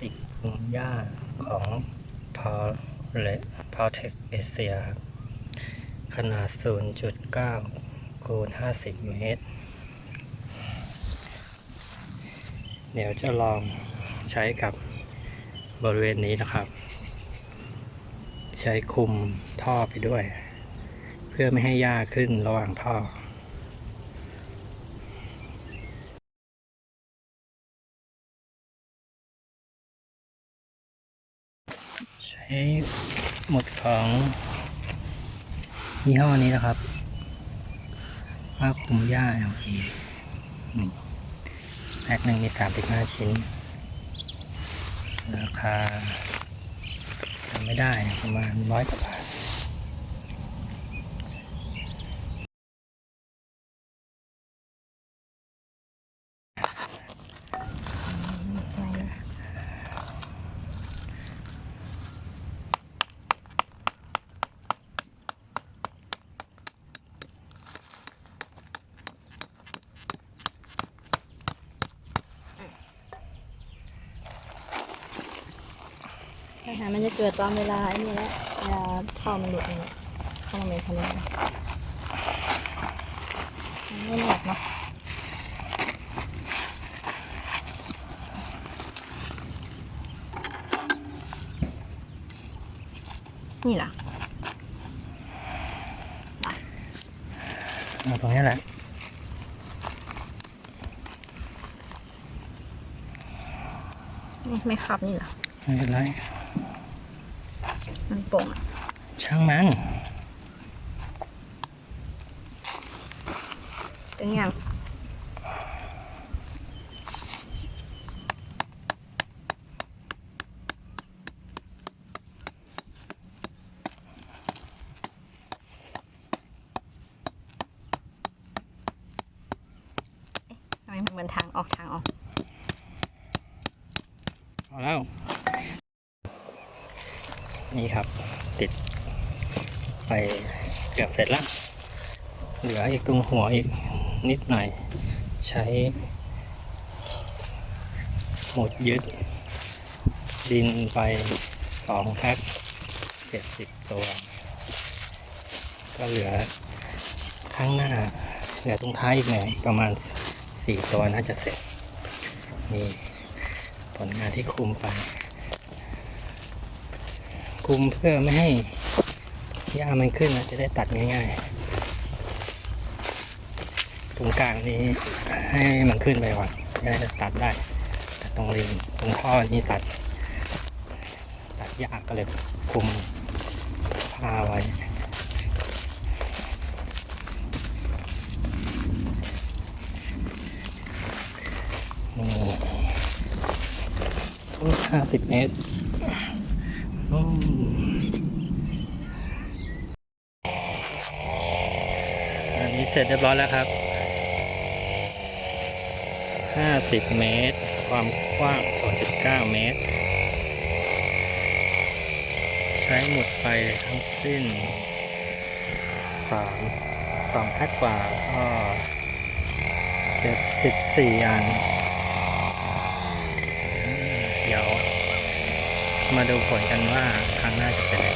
ติกคุมหญ้าของพอเลพอเทคเอเชียขนาด 0.9 คูณ 50 เมตร เดี๋ยวจะลองใช้กับบริเวณนี้นะครับ ใช้คุมท่อไปด้วย เพื่อไม่ให้หญ้าขึ้นระหว่างท่อ ใช้หมดของยี่ห้อนี้นะครับผ้าคลุมหญ้า LP นี่แพ็คหนึ่งมีสามสิบห้าชิ้น ราคาจำไม่ได้ประมาณร้อยกว่าบาท ปัญหามันจะเกิดตอนเวลาไอ้นี่แหละเวลาท่อมันหลุดนี่แหละท่อมันเป็นทะเลมันไม่หนักเนาะนี่ล่ะเอาตรงนี้แหละนี่ไม่ขับนี่ล่ะ ไม่เป็นไร มันโป่งอะช่างมันตึงยังทำไมมันเหมือนทางออกทางออก เอาแล้ว นี่ครับ ติดไปเกือบเสร็จแล้วเหลืออีกตรงหัวอีกนิดหน่อย ใช้หมุดยึด ดินไปสองแพ็คเจ็ดสิบตัว ก็เหลือข้างหน้า เหลือตรงท้ายอีกหน่อยประมาณสี่ตัวน่าจะเสร็จ นี่ผลงานที่คุมไป คุมเพื่อไม่ให้หญ้ามันขึ้นจะได้ตัดง่ายๆ ตรงกลางนี้ให้มันขึ้นไปก่อนจะได้ตัดได้ แต่ตรงริมตรงท่อนี้ตัด ตัดยากก็เลยคุมผ้าไว้นี่ห้าสิบเมตร อันนี้เสร็จเรียบร้อยแล้วครับห้าสิบเมตร ความกว้างสองจุดเก้าเมตร ใช้หมดไปทั้งสิ้นสามสองแพ็คกว่าก็เจ็ดสิบสี่อัน เดี๋ยว มาดูผลกันว่าครั้งหน้าจะเป็นไง